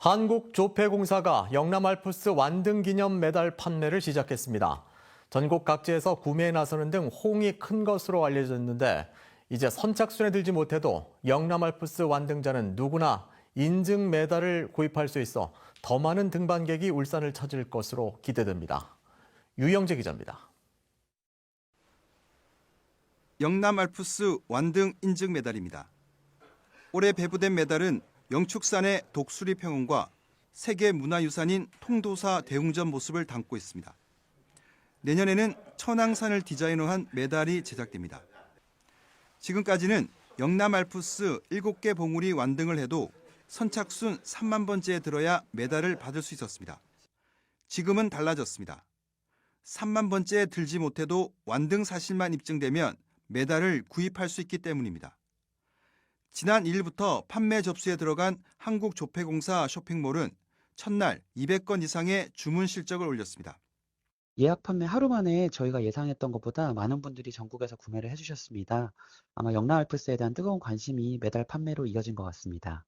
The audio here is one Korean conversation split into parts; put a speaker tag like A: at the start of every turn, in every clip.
A: 한국조폐공사가 영남알프스 완등 기념 메달 판매를 시작했습니다. 전국 각지에서 구매에 나서는 등 호응이 큰 것으로 알려졌는데 이제 선착순에 들지 못해도 영남알프스 완등자는 누구나 인증 메달을 구입할 수 있어 더 많은 등반객이 울산을 찾을 것으로 기대됩니다. 유영재 기자입니다.
B: 영남 알프스 완등 인증 메달입니다. 올해 배부된 메달은 영축산의 독수리 평원과 세계 문화유산인 통도사 대웅전 모습을 담고 있습니다. 내년에는 천왕산을 디자인한 메달이 제작됩니다. 지금까지는 영남 알프스 7개 봉우리 완등을 해도 선착순 3만 번째에 들어야 메달을 받을 수 있었습니다. 지금은 달라졌습니다. 3만 번째에 들지 못해도 완등 사실만 입증되면 메달을 구입할 수 있기 때문입니다. 지난 1일부터 판매 접수에 들어간 한국조폐공사 쇼핑몰은 첫날 200건 이상의 주문 실적을 올렸습니다.
C: 예약 판매 하루 만에 저희가 예상했던 것보다 많은 분들이 전국에서 구매를 해주셨습니다. 아마 영남알프스에 대한 뜨거운 관심이 메달 판매로 이어진 것 같습니다.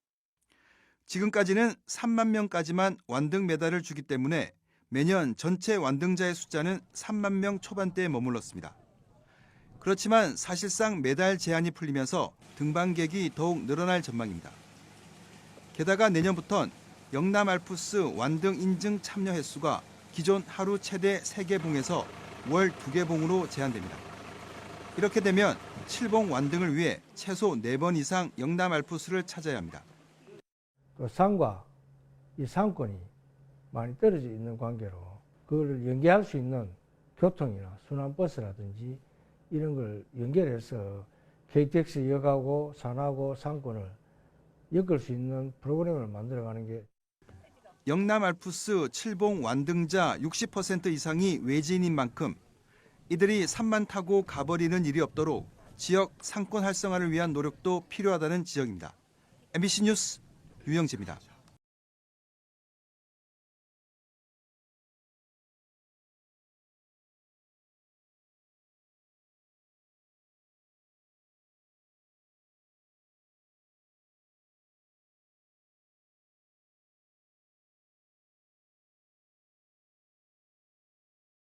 B: 지금까지는 3만 명까지만 완등 메달을 주기 때문에 매년 전체 완등자의 숫자는 3만 명 초반대에 머물렀습니다. 그렇지만 사실상 메달 제한이 풀리면서 등반객이 더욱 늘어날 전망입니다. 게다가 내년부턴 영남 알프스 완등 인증 참여 횟수가 기존 하루 최대 3개 봉에서 월 2개 봉으로 제한됩니다. 이렇게 되면 7봉 완등을 위해 최소 4번 이상 영남 알프스를 찾아야 합니다.
D: 또 산과 이 상권이 많이 떨어져 있는 관계로 그거를 연계할 수 있는 교통이나 순환버스라든지 이런 걸 연결해서 KTX 역하고 산하고 상권을 엮을 수 있는 프로그램을 만들어가는 게
B: 영남 알프스 7봉 완등자 60% 이상이 외지인인 만큼 이들이 산만 타고 가버리는 일이 없도록 지역 상권 활성화를 위한 노력도 필요하다는 지적입니다. MBC 뉴스 유영재입니다.